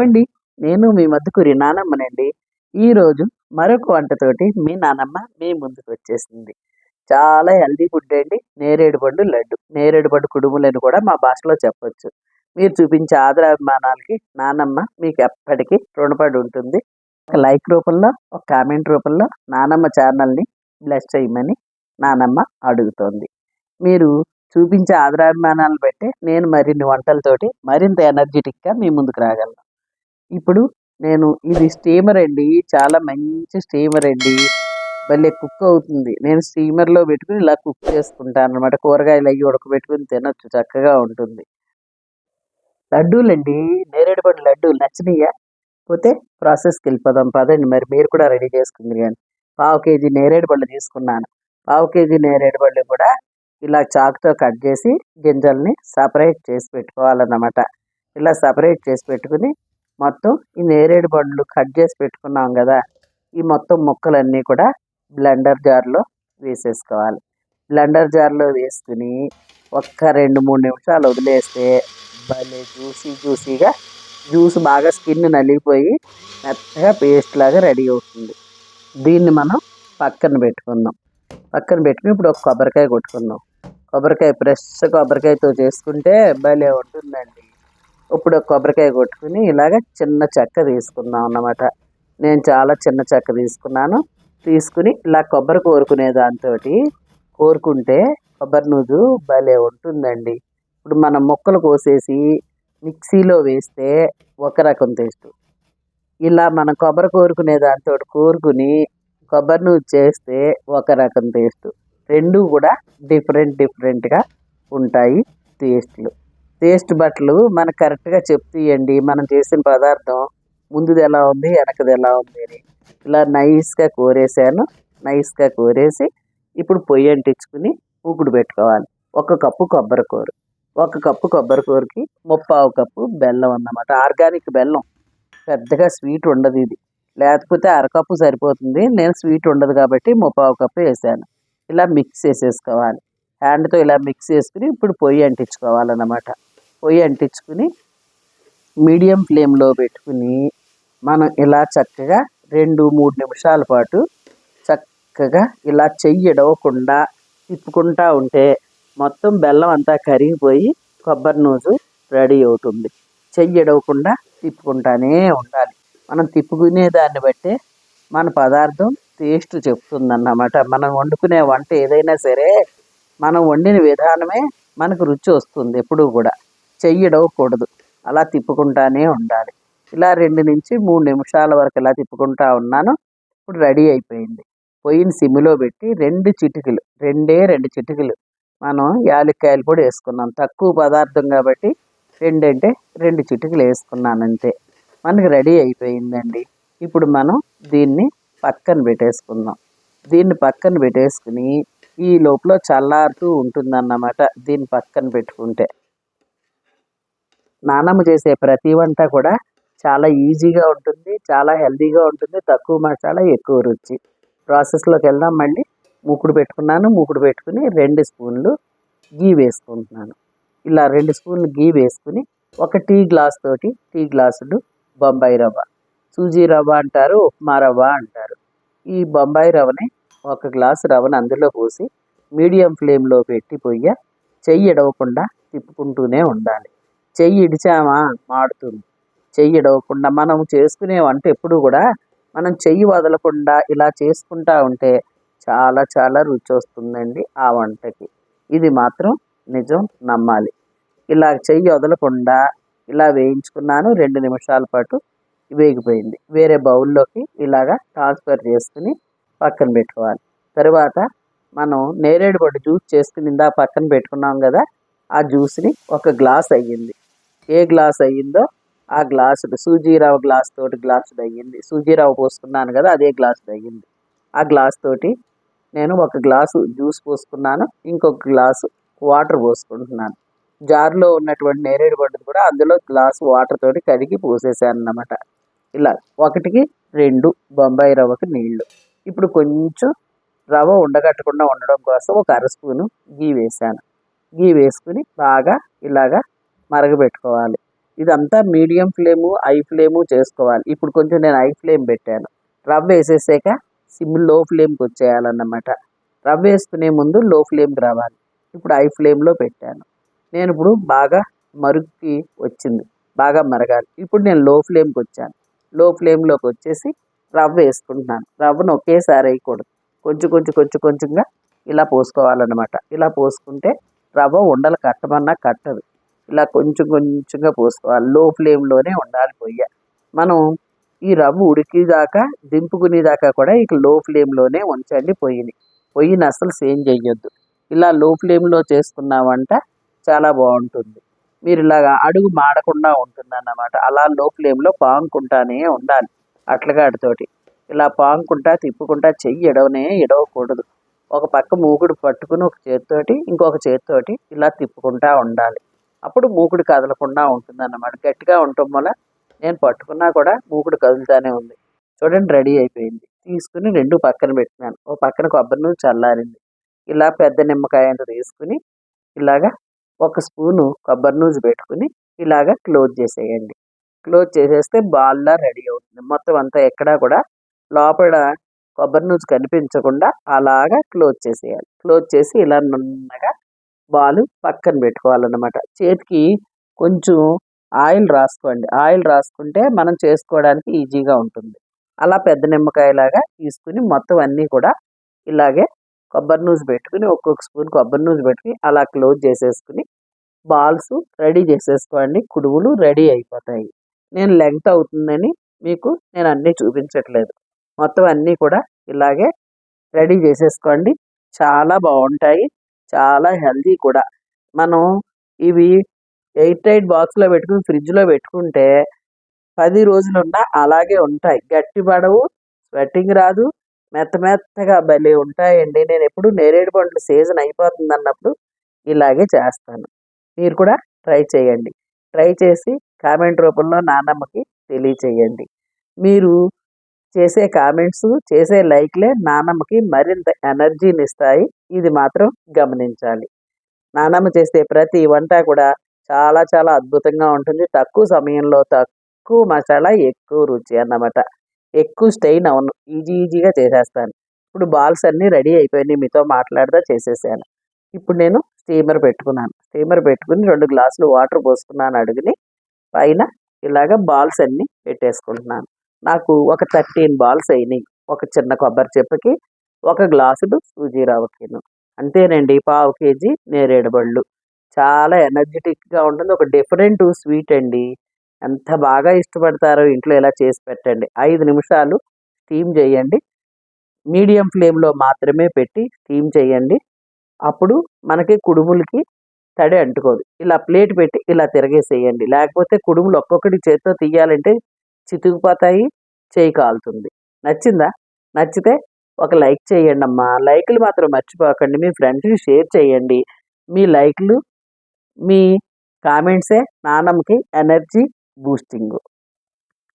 అండి నేను మీ మధ్యకూరి నానమ్మనండి. ఈరోజు మరొక వంటతోటి మీ నానమ్మ మీ ముందుకు వచ్చేసింది. చాలా హెల్దీ ఫుడ్ అండి. నేరేడు పండు లడ్డు. నేరేడు పండు కుడుములని కూడా మా భాషలో చెప్పొచ్చు. మీరు చూపించే ఆదరాభిమానాలకి నానమ్మ మీకు ఎప్పటికీ రుణపడి ఉంటుంది. ఒక లైక్ రూపంలో ఒక కామెంట్ రూపంలో నానమ్మ ఛానల్ని బ్లెస్ చేయమని నానమ్మ అడుగుతోంది. మీరు చూపించే ఆదరాభిమానాలను బట్టి నేను మరిన్ని వంటలతోటి మరింత ఎనర్జెటిక్గా మీ ముందుకు రాగలను. ఇప్పుడు నేను ఇది స్టీమర్ అండి. చాలా మంచి స్టీమర్ అండి. భలే కుక్ అవుతుంది. నేను స్టీమర్లో పెట్టుకుని ఇలా కుక్ చేసుకుంటాను అనమాట కూరగాయలు అవి ఉడకబెట్టుకుని తినొచ్చు. చక్కగా ఉంటుంది. లడ్డూలండి. నేరేడు పండు లడ్డూలు నచ్చినాయా? పోతే ప్రాసెస్కి వెళ్ళిపోదాం. పదండి. మరి మీరు కూడా రెడీ చేసుకుంది కానీ. పావు కేజీ నేరేడు పళ్ళు తీసుకున్నాను. పావు కేజీ నేరేడు పళ్ళు కూడా ఇలా చాకుతో కట్ చేసి గింజల్ని సపరేట్ చేసి పెట్టుకోవాలన్నమాట. ఇలా సపరేట్ చేసి పెట్టుకుని మొత్తం ఈ నేరేడు పండ్లు కట్ చేసి పెట్టుకున్నాం కదా ఈ మొత్తం ముక్కలన్నీ కూడా బ్లెండర్ జార్లో వేసేసుకోవాలి. బ్లెండర్ జార్లో వేసుకుని ఒక్క రెండు మూడు నిమిషాలు వదిలేస్తే భలే జ్యూసీ జ్యూసీగా జ్యూస్ బాగా స్కిన్ నలిగిపోయి మెత్తగా పేస్ట్ లాగా రెడీ అవుతుంది. దీన్ని మనం పక్కన పెట్టుకుందాం. పక్కన పెట్టుకుని ఇప్పుడు ఒక కొబ్బరికాయ కొట్టుకుందాం. కొబ్బరికాయ ఫ్రెష్ కొబ్బరికాయతో చేసుకుంటే భలే ఉంటుందండి. ఇప్పుడు కొబ్బరికాయ కొట్టుకుని ఇలాగ చిన్న చెక్క తీసుకుందాం అన్నమాట. నేను చాలా చిన్న చెక్క తీసుకున్నాను. తీసుకుని ఇలా కొబ్బరి కోరుకునే దాంతో కోరుకుంటే కొబ్బరి నూజు భలే ఉంటుందండి. ఇప్పుడు మనం ముక్కలు కోసేసి మిక్సీలో వేస్తే ఒక రకం టేస్ట్. ఇలా మనం కొబ్బరి కోరుకునే దాంతో కోరుకుని కొబ్బరి నూజు చేస్తే ఒక రకం టేస్ట్. రెండు కూడా డిఫరెంట్ డిఫరెంట్గా ఉంటాయి టేస్ట్లు. టేస్ట్ బట్టలు మనకు కరెక్ట్గా చెప్తాయండి మనం చేసిన పదార్థం ముందుది ఎలా ఉంది వెనకది ఎలా ఉంది అని. ఇలా నైస్గా కోరేసాను నైస్గా కోరేసి ఇప్పుడు పొయ్యి అంటించుకుని ఊకుడు పెట్టుకోవాలి. ఒక కప్పు కొబ్బరికూర ఒక కప్పు కొబ్బరి కూరకి ముప్పావు కప్పు బెల్లం అన్నమాట. ఆర్గానిక్ బెల్లం. పెద్దగా స్వీట్ ఉండదు ఇది. లేకపోతే అరకప్పు సరిపోతుంది. నేను స్వీట్ ఉండదు కాబట్టి ముప్పావు కప్పు వేసాను. ఇలా మిక్స్ చేసేసుకోవాలి. హ్యాండ్తో ఇలా మిక్స్ చేసుకుని ఇప్పుడు పొయ్యి అంటించుకోవాలన్నమాట. పొయ్యి అంటించుకుని మీడియం ఫ్లేమ్లో పెట్టుకుని మనం ఇలా చక్కగా రెండు మూడు నిమిషాల పాటు చక్కగా ఇలా చెయ్యడవకుండా తిప్పుకుంటా ఉంటే మొత్తం బెల్లం అంతా కరిగిపోయి కొబ్బరి నూజు రెడీ అవుతుంది. చెయ్యడవకుండా తిప్పుకుంటానే ఉండాలి. మనం తిప్పుకునే దాన్ని బట్టే మన పదార్థం టేస్ట్ చెప్తుందన్నమాట. మనం వండుకునే వంట ఏదైనా సరే మనం వండిన విధానమే మనకు రుచి వస్తుంది ఎప్పుడూ కూడా. చెయ్యడవకూడదు. అలా తిప్పుకుంటానే ఉండాలి. ఇలా రెండు నుంచి మూడు నిమిషాల వరకు ఇలా తిప్పుకుంటా ఉన్నాను. ఇప్పుడు రెడీ అయిపోయింది. పొయ్యిని సిమ్లో పెట్టి రెండు చిటికలు రెండే రెండు చిటికలు మనం యాలక్కాయలు కూడా వేసుకున్నాం. తక్కువ పదార్థం కాబట్టి రెండంటే రెండు చిటికలు వేసుకున్నాను అంతే. మనకి రెడీ అయిపోయిందండి. ఇప్పుడు మనం దీన్ని పక్కన పెట్టేసుకుందాం. దీన్ని పక్కన పెట్టేసుకుని ఈ లోపల చల్లారుతూ ఉంటుందన్నమాట. దీన్ని పక్కన పెట్టుకుంటే. నానమ్మ చేసే ప్రతి వంట కూడా చాలా ఈజీగా ఉంటుంది చాలా హెల్దీగా ఉంటుంది తక్కువ మసాలా ఎక్కువ రుచి. ప్రాసెస్లోకి వెళ్దాం మళ్ళీ మూకుడు పెట్టుకున్నాను మూకుడు పెట్టుకుని రెండు స్పూన్లు గీ వేసుకుంటున్నాను. ఇలా రెండు స్పూన్లు గీ వేసుకుని ఒక టీ గ్లాస్ తోటి టీ గ్లాసులు బొంబాయి రవ్వ. సూజీ రవ్వ అంటారు ఉప్మా రవ్వ అంటారు. ఈ బొంబాయి రవ్వని ఒక గ్లాసు రవ్వని అందులో పోసి మీడియం ఫ్లేమ్లో పెట్టి పొయ్య చెయ్యి ఎడవకుండా తిప్పుకుంటూనే ఉండాలి. చెయ్యి ఇడిచామా? మాడుతుంది. చెయ్యి ఇడవకుండా మనం చేసుకునే వంట ఎప్పుడు కూడా మనం చెయ్యి వదలకుండా ఇలా చేసుకుంటా ఉంటే చాలా చాలా రుచి వస్తుందండి ఆ వంటకి. ఇది మాత్రం నిజం నమ్మాలి. ఇలా చెయ్యి వదలకుండా ఇలా వేయించుకున్నాను రెండు నిమిషాల పాటు వేగిపోయింది. వేరే బౌల్లోకి ఇలాగా ట్రాన్స్ఫర్ చేసుకుని పక్కన పెట్టుకోవాలి. తర్వాత మనం నేరేడు పట్టు జ్యూస్ చేసుకుని ఇందా పక్కన పెట్టుకున్నాం కదా ఆ జ్యూస్ని ఒక గ్లాస్ అయ్యింది. ఏ గ్లాస్ అయ్యిందో ఆ గ్లాసు సూజీరావు గ్లాస్ తోటి గ్లాసు అయ్యింది. సూజీరావు పోసుకున్నాను కదా అదే గ్లాసు అయ్యింది. ఆ గ్లాస్ తోటి నేను ఒక గ్లాసు జ్యూస్ పోసుకున్నాను ఇంకొక గ్లాసు వాటర్ పోసుకుంటున్నాను. జార్లో ఉన్నటువంటి నేరేడు పండుది కూడా అందులో గ్లాసు వాటర్ తోటి కడిగి పోసేసాను అన్నమాట ఇలా ఒకటికి రెండు బొంబాయి రవ్వకి నీళ్ళు. ఇప్పుడు కొంచెం రవ్వ ఉండగట్టకుండా ఉండడం కోసం ఒక అర స్పూను గీ వేసాను. గీ వేసుకుని బాగా ఇలాగా మరగబెట్టుకోవాలి. ఇదంతా మీడియం ఫ్లేము హై ఫ్లేము చేసుకోవాలి. ఇప్పుడు కొంచెం నేను హై ఫ్లేమ్ పెట్టాను. రవ్వ వేసేసాక సిమ్లో ఫ్లేమ్కి వచ్చేయాలన్నమాట. రవ్వ వేసుకునే ముందు లో ఫ్లేమ్కి రావాలి. ఇప్పుడు హై ఫ్లేమ్లో పెట్టాను. నేను ఇప్పుడు బాగా మరుగుకి వచ్చింది. బాగా మరగాలి. ఇప్పుడు నేను లో ఫ్లేమ్కి వచ్చాను. లో ఫ్లేమ్లోకి వచ్చేసి రవ్వ వేసుకుంటున్నాను. రవ్వను ఒకేసారి వేయకూడదు. కొంచెం కొంచెం కొంచెం కొంచెంగా ఇలా పోసుకోవాలన్నమాట. ఇలా పోసుకుంటే రవ్వ ఉండలు కట్టమన్నా కట్టదు. ఇలా కొంచెం కొంచెంగా పోసుకోవాలి. లో ఫ్లేమ్లోనే ఉండాలి పొయ్య. మనం ఈ రవ్వ ఉడికిదాకా దింపుకునేదాకా కూడా ఇక లో ఫ్లేమ్లోనే ఉంచండి పొయ్యిని. పొయ్యిని అసలు సేమ్ చేయొద్దు. ఇలా లో ఫ్లేమ్లో చేసుకున్న వంట చాలా బాగుంటుంది. మీరు ఇలాగా అడుగు మాడకుండా ఉంటుంది అన్నమాట అలా లో ఫ్లేమ్లో పాంకుంటానే ఉండాలి అట్లగాడితోటి ఇలా పాంకుంటా తిప్పుకుంటా చెయ్యి ఎడవనే ఎడవకూడదు. ఒక పక్క మూకుడు పట్టుకుని ఒక చేతితోటి ఇంకొక చేతితోటి ఇలా తిప్పుకుంటా ఉండాలి. అప్పుడు మూకుడు కదలకుండా ఉంటుంది అన్నమాట గట్టిగా ఉండటం వల్ల నేను పట్టుకున్నా కూడా మూకుడు కదులుతానే ఉంది. చూడండి రెడీ అయిపోయింది. తీసుకుని రెండు పక్కన పెట్టినాను. ఓ పక్కన కొబ్బరి నూనె చల్లారింది. ఇలా పెద్ద నిమ్మకాయ అంత తీసుకుని ఇలాగా ఒక స్పూను కొబ్బరి నూనె పెట్టుకుని ఇలాగా క్లోజ్ చేసేయండి. క్లోజ్ చేసేస్తే బాల్లా రెడీ అవుతుంది. మొత్తం అంతా ఎక్కడా కూడా లోపల కొబ్బరి నూనె కనిపించకుండా అలాగా క్లోజ్ చేసేయాలి. క్లోజ్ చేసి ఇలా నున్నగా బాల్ పక్కన పెట్టుకోవాలన్నమాట. చేతికి కొంచెం ఆయిల్ రాసుకోండి. ఆయిల్ రాసుకుంటే మనం చేసుకోవడానికి ఈజీగా ఉంటుంది. అలా పెద్ద నిమ్మకాయలాగా తీసుకుని మొత్తం అన్నీ కూడా ఇలాగే కొబ్బరి నూజు పెట్టుకుని ఒక్కొక్క స్పూన్ కొబ్బరి నూజు పెట్టుకుని అలా క్లోజ్ చేసేసుకుని బాల్స్ రెడీ చేసేసుకోండి. కుడువులు రెడీ అయిపోతాయి. నేను లెంగ్త్ అవుతుందని మీకు నేను అన్నీ చూపించట్లేదు. మొత్తం అన్నీ కూడా ఇలాగే రెడీ చేసేసుకోండి. చాలా బాగుంటాయి. చాలా హెల్దీ కూడా. మనం ఇవి ఎయిట్ టైట్ బాక్స్లో పెట్టుకుని ఫ్రిడ్జ్లో పెట్టుకుంటే పది రోజులున్నా అలాగే ఉంటాయి. గట్టి పడవు స్వెట్టింగ్ రాదు మెత్త మెత్తగా భలే ఉంటాయండి. నేను ఎప్పుడు నేరేడు పండ్లు సీజన్ అయిపోతుంది అన్నప్పుడు ఇలాగే చేస్తాను. మీరు కూడా ట్రై చేయండి. ట్రై చేసి కామెంట్ రూపంలో నానమ్మకి తెలియచేయండి. మీరు చేసే కామెంట్స్ చేసే లైక్లే నానమ్మకి మరింత ఎనర్జీని ఇస్తాయి. ఇది మాత్రం గమనించాలి. నానమ్మ చేసే ప్రతి వంట కూడా చాలా చాలా అద్భుతంగా ఉంటుంది. తక్కువ సమయంలో తక్కువ మసాలా ఎక్కువ రుచి అన్నమాట. ఎక్కువ స్టెయిన్ అవును ఈజీ ఈజీగా చేసేస్తాను. ఇప్పుడు బాల్స్ అన్నీ రెడీ అయిపోయినాయి. మీతో మాట్లాడదా చేసేసాను. ఇప్పుడు నేను స్టీమర్ పెట్టుకున్నాను. స్టీమర్ పెట్టుకుని రెండు గ్లాసులు వాటర్ పోసుకున్నాను అడుగుని. పైన ఇలాగ బాల్స్ అన్నీ పెట్టేసుకుంటున్నాను. నాకు ఒక థర్టీన్ బాల్స్ అయినాయి. ఒక చిన్న కొబ్బరి చెప్పుకి. ఒక గ్లాసుడు సూజీ కేను. అంతేనండి పావు కేజీ నేరేడు బళ్ళు. చాలా ఎనర్జెటిక్గా ఉంటుంది ఒక డిఫరెంట్ స్వీట్ అండి. ఎంత బాగా ఇష్టపడతారో ఇంట్లో ఇలా చేసి పెట్టండి. ఐదు నిమిషాలు స్టీమ్ చేయండి. మీడియం ఫ్లేమ్లో మాత్రమే పెట్టి స్టీమ్ చేయండి. అప్పుడు మనకి కుడుములకి తడి అంటుకోదు. ఇలా ప్లేట్ పెట్టి ఇలా తిరగేసేయండి. లేకపోతే కుడుములు ఒక్కొక్కటి చేత్తో తీయాలంటే చితుకుపోతాయి చేయి కాలుతుంది. నచ్చిందా? నచ్చితే ఒక లైక్ చేయండి అమ్మా లైక్లు మాత్రం మర్చిపోకండి. మీ ఫ్రెండ్స్కి షేర్ చేయండి. మీ లైక్లు మీ కామెంట్సే నాన్నమ్మకి ఎనర్జీ బూస్టింగ్.